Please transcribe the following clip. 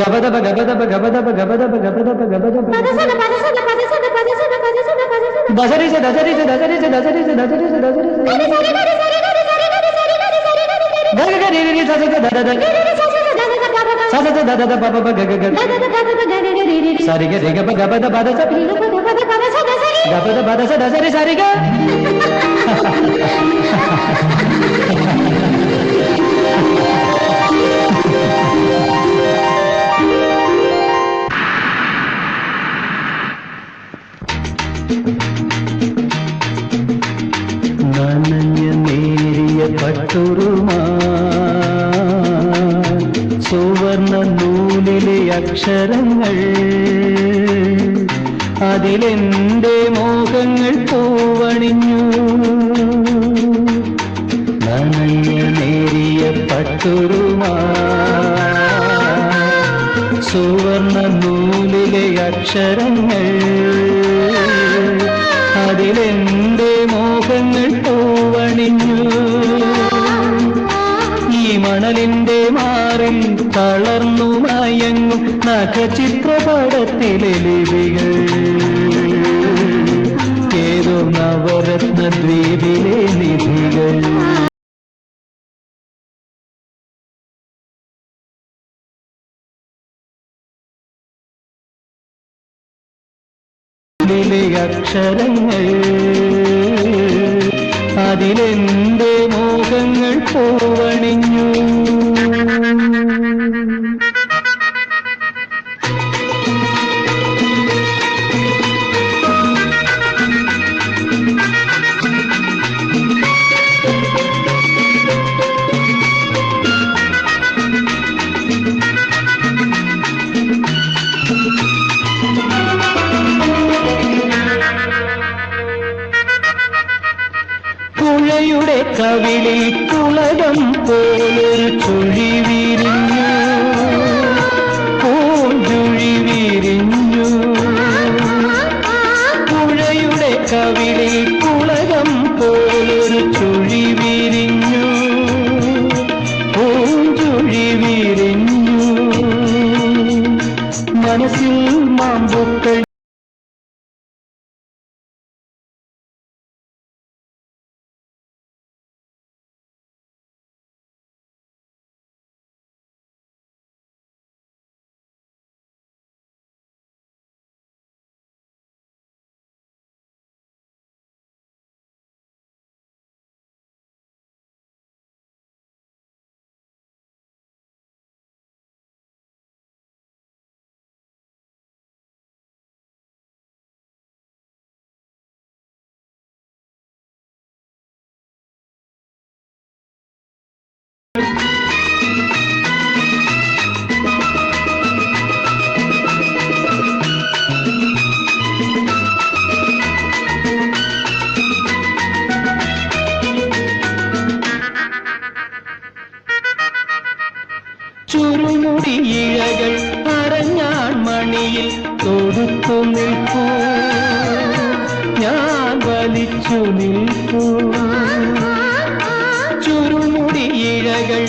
గబదబ గబదబ గబదబ గబదబ గబదబ గబదబ దశరిస దశరిస దశరిస దశరిస దశరిస దశరిస సరిగ రిగబ గబద బదస గబద బదస దశరి సరిగ Ha ha ha ha ha ha. നനഞ്ഞ നേരിയ പട്ടുറുമാ സുവർണ നൂലിലെ അക്ഷരങ്ങൾ. അതിലെന്റെ മോഹങ്ങൾ പൂവണിഞ്ഞു. നനഞ്ഞ നേരിയ പട്ടുറുമാ സുവർണ നൂലിലെ അക്ഷരങ്ങൾ. അതിലെന്റെ മോഹങ്ങൾ പൂവണിഞ്ഞു ഈ മണലിന്റെ മാറിൽ തളർന്നു മയങ്ങും നഖചിത്രപടത്തിലെ ലിപികൾ. ഏതോ നവരത്ന ദ്വീപിലെ ിലെ അക്ഷരങ്ങൾ. അതിലെന്റെ മോഹങ്ങൾ പോവണിഞ്ഞു? கவிழில் புலகம் போலொரு சொழிவி ചുരുമുടി ഇഴകൾ അരഞ്ഞാൺ മണിയിൽ തൊടുത്തു നിൽക്കൂ ഞാൻ വലിച്ചു നിൽക്കൂ ചുരുമുടി ഇഴകൾ